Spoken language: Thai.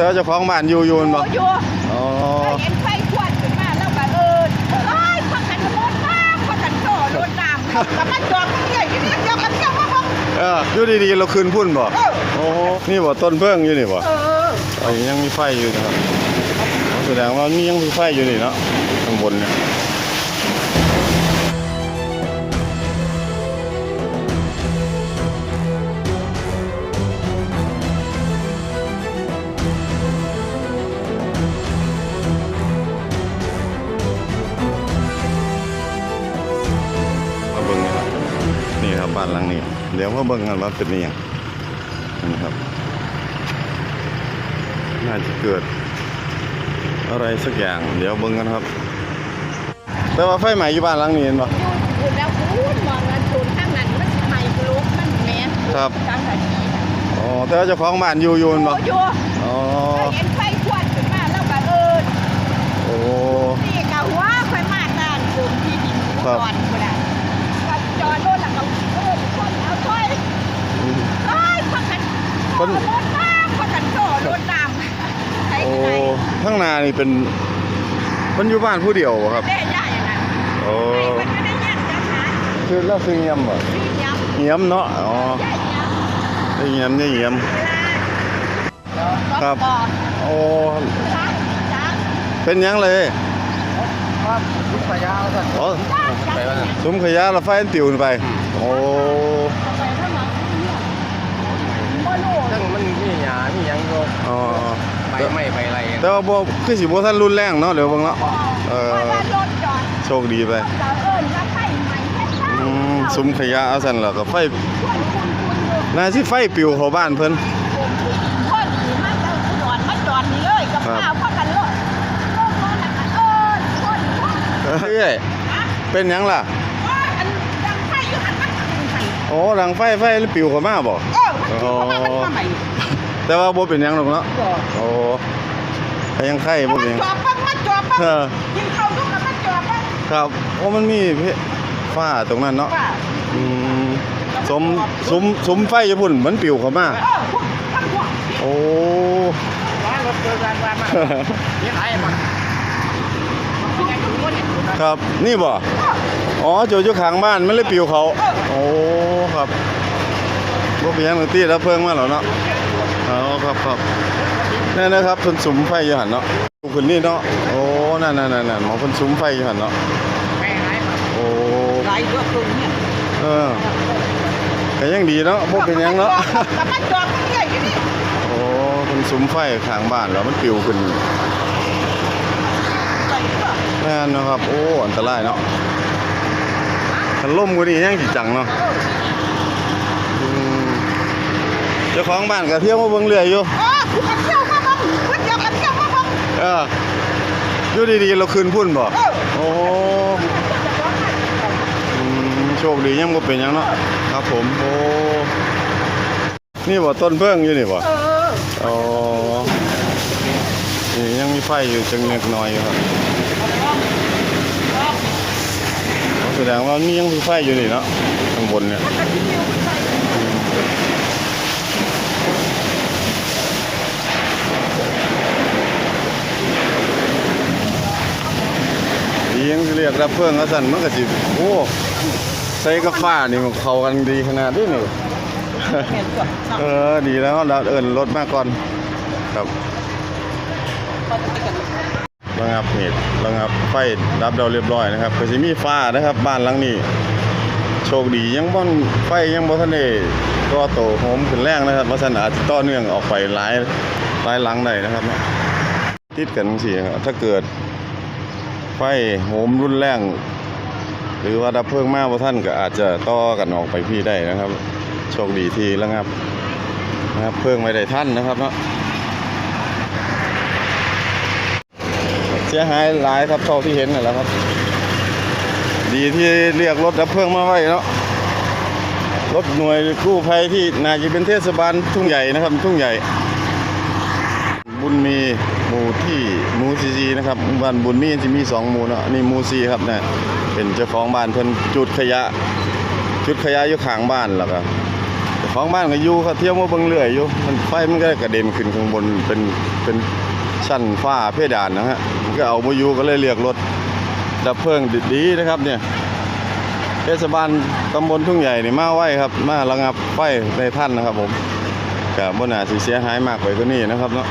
แต่ว่าเจ้าของบ้านอยู่อยู่แม่นบ่อยู่อ๋อเห็นไฟขวดขึ้นมาแล้วก็เอินเอ้ยพักกันรถมากพักกันโตรถน้ำกับมันจอดมันใหญ่ที่นี่เดียวกันเดียวมาบอกเอออยู่ดีๆเราขึ้นพุ่นบ่เออโอ้โหนี่บ่ต้นเพิ่งอยู่นี่บ่เอออันนี้ยังมีไฟอยู่นะครับอ๋อแสดงว่านี่ยังมีไฟอยู่นี่เนาะข้างบนเนี่ย เดี๋ยวมาเบิ่งกันว่าเป็นนี่ยังนี่ครับ น่าจะเกิด อะไรสักอย่าง เดี๋ยวเบิ่งกันครับ แต่ว่าไฟไหม้อยู่บ้านหลังนี้เห็นปะอยู่แล้วพูดมองกันชนข้างนั้นมันใหม่ลุกมันแม่ครับจังสันนี้อ๋อแต่ว่าเจ้าของบ้านอยู่อยู่เห็นปะอยู่อ๋อ เห็นไฟขวดขึ้นมาแล้วก็เอิน โอ้ นี่กะว่าค่อยมาด้านกลุ่มที่ดิน ครับ จอดก็ได้ก็จอดรถแล้วก็เอินคนเอาถ้อยเอ้ยพักกันรถมากพักกันโตรถน้ำใช้ โอ้ ไหน ข้างห น้านี่เป็นมันอยู่บ้านผู้เดียวบ่ครับได้ได้อย่างนั้นโอ้ไอ้มันไม่ได้ยันจังหาคือเราซื้อเงียมบ่พี่ย้เงียมเนาะอ๋อำใหญ่ย้ำได้เงียมได้เงียม เวลาครับ ก่อนโอ้จ้าจ้าเป็นหยังเลยครับลูกปลายาวสั่นอ๋อจ้าจ้าไปว่าสั่นซุ้มขยะแล้วไฟมันปิวไปโอ้ไปข้างหลังเนี่ยบ่รู้ซึ่งมันมีหยามีหยังอยู่อ๋อใบ ไม้ใบอะไรแต่ว่าบ่คือสิบ่ทันรุนแรงเนาะเดี๋ยวเบิ่งเนาะเออเพราะว่ารถจอดโชคดีไปจะเอิ้นว่าไฟใหม่แค่เช้าอืมซุ้มขยะเอาสั่นแล้วก็ไฟคนคุณคุณอยู่น่าสิไฟปิวเข้าบ้านเพิ่นคนที่มาจะจอดมาจอดนี่เลยกับครับข้าวพากันรถรถรถแล้วก็เอิ้นคนคนเอ้ยอะเป็นหยังล่ะว่าอันดังไฟอยู่หันมาทางไฟโอ้ดังไฟไฟปิวเข้ามาบ่เออมันคือว่ามันมาใหม่ แต่ว่าบ่เป็นหยังหรอกเนาะก็โอ้แต่ยังไข่บ่มาเป็นหยังจอดปั๊บมาจอดปั๊บเออกินข้าวทุกคนมาจอดปั๊บครับโอ้มันมีเพฟ้าตรงนั้นเนาะว่าอืมสมสมสมไฟอยู่พุ่นมันปิวเข้ามา เออพวกทั้งพวกโอ้ร้านรถเกินร้านร้านมานี่ไรมันพวกไอ้ทุกคนเนี่ยครับนี่บ่อ๋อโจอยู่ข้างบ้านมันเลยปิวเขา โอ้ ครับบ่เป็นหยังหนึ่งตีแล้วเพิ่งมาแล้วเนาะ อ๋อครับครับนี่นะครับเพิ่นสุมไฟอยู่หั่นเนาะขึ้นนี่เนาะโอ้นั่นๆๆๆหมองเพิ่นสุมไฟอยู่หั่นเนาะไม่ไรมันโอ้หลายเรื่องตรงเนี่ยเออแต่ยังดีเนาะบ่เป็นหยังเนาะแต่มันจอดมันใหญ่อยู่นี่โอ้เพิ่นสุมไฟข้างบ้านแล้วมันปิวขึ้นใหญ่กว่าแม่นเนาะครับ โอ้ อันตรายเนาะคันล่มกว่านี้ยังสิจังเนาะอืมเจ้าของบ้านก็เที่ยวมาเบิ่งเรืออยู่เออคุณเที่ยวมาบ้างคุณเที่ยวกันเที่ยวมาบ้างเอออยู่ดีๆเราคืนพุ่นบ่เออโอ้โหอืมโชคดียังบ่เป็นหยังเนาะครับผมโอ้นี่บ่ต้นเพิ่งอยู่นี่บ่เอออ๋อนี่ยังมีไฟอยู่จังเล็กน้อยอยู่ครับอ๋อแสดงว่านี่ยังมีไฟอยู่นี่เนาะข้างบนเนี่ย มัน ก็ที่มิวใส่ดียังสิเรียกรับเพิ่งก็สั่นมันก็สิโอ้ใส่กับฟ้านี่มันเข้ากันดีขนาดนี้นี่เห็นก่อนเออดีแล้วเราเอินรถมาก่อนครับก็จะไปกันระงับเหตุระงับไฟรับเราเรียบร้อยนะครับก็สิมีฟ้านะครับ บ้านหลังนี้ โชคดียังบ่นไฟยังบ่ทันได้ก็โตโหมขึ้นแรงนะครับว่าซั่นอาจจะต่อเนื่องออกไปหลายหลายหลังได้นะครับเนาะติดกันจังซี่ครับถ้าเกิด ไฟโหมรุนแรง หรือว่าดับเพลิงมาบ่ทันก็อาจจะต่อกันออกไปพี่ได้นะครับ โชคดีที่ระงับนะครับเพลิงไม่ได้ทันนะครับเนาะเสียหายหลายครับเท่าที่เห็นนั่นแหละครับ ดีที่เรียกรถดับเพลิงมาไว้เนาะรถหน่วยกู้ภัยที่นาจะเป็นเทศบาลทุ่งใหญ่นะครับ ทุ่งใหญ่ บุญมีหมู่ที่หมู่ซีซีนะ ครับบ้านบุญมีจะมีสองหมู่เนาะนี่หมู่ซีครับเนี่ยเป็นเจ้าของบ้านเพิ่นจุดขยะ จุดขยะอยู่ข้างบ้านแล้วก็ของบ้านก็อยู่เขาเที่ยวมาเบิ่งเรื่อยอยู่มันไฟมันก็กระเด็นขึ้นข้างบนเป็นเป็นชั้นฟ้าเพดานนะฮะก็เอามาอยู่ก็เลยเรียกรถดับเพลิงดีๆนะครับเนี่ยเทศบาลตำบลทุ่งใหญ่นี่มาไหว้ครับ มาระงับไฟในท่านนะครับผมก็บ่น่าสิเสียหายมากไปกว่านี้นะครับเนาะ